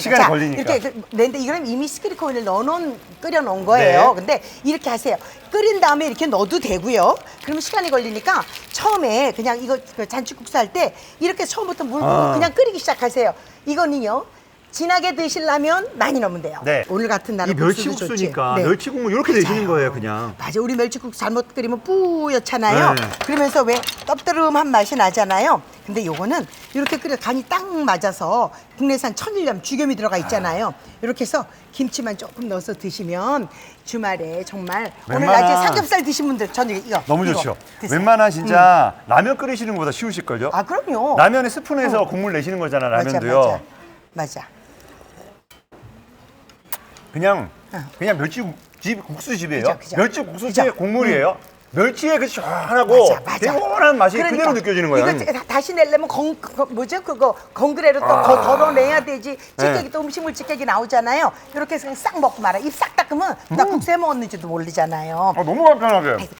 시간이 자, 걸리니까. 이렇게 그- 근데 이거는 이미 스키리코인을 넣어놓은 끓여 놓은 거예요. 네. 근데 이렇게 하세요. 끓인 다음에 이렇게 넣어도 되고요. 그러면 시간이 걸리니까 처음에 그냥 이거 그 잔치국수 할 때 이렇게 처음부터 물 붓고 아. 그냥 끓이기 시작하세요. 이거는요. 진하게 드시려면 많이 넣으면 돼요. 네. 오늘 같은 날은 이 멸치국수니까. 네. 멸치국물 이렇게 내시는 거예요, 그냥. 맞아 우리 멸치국수 잘못 끓이면 뿌옇잖아요 네. 그러면서 왜 떡드름한 맛이 나잖아요 근데 요거는 이렇게 끓여 간이 딱 맞아서 국내산 천일염 죽염이 들어가 있잖아요 이렇게 해서 김치만 조금 넣어서 드시면 주말에 정말 오늘 웬만한- 낮에 삼겹살 드신 분들 저녁에 이거 너무 이거 좋죠. 드세요. 웬만한 진짜 라면 끓이시는 것보다 쉬우실걸요? 아 그럼요 라면에 스푼에서 국물 내시는 거잖아, 라면도요. 맞아 맞아, 맞아. 그냥 어. 그냥 멸치 국 집 국수집이에요. 그죠, 그죠. 멸치 국수집의 그죠. 국물이에요. 멸치의 그 시원하고 맞아, 맞아. 개운한 맛이 그러니까 그대로 느껴지는 거예요. 이거 다- 다시 내려면 건, 거- 뭐죠? 그거 건그레로 또 거- 덜어내야 되지. 찌개기 또 음식물 찌개기 나오잖아요. 이렇게 해서 그냥 싹 먹고 말아. 입 싹 닦으면 나 국수 해 먹었는지도 모르잖아요. 아, 너무 간편하게.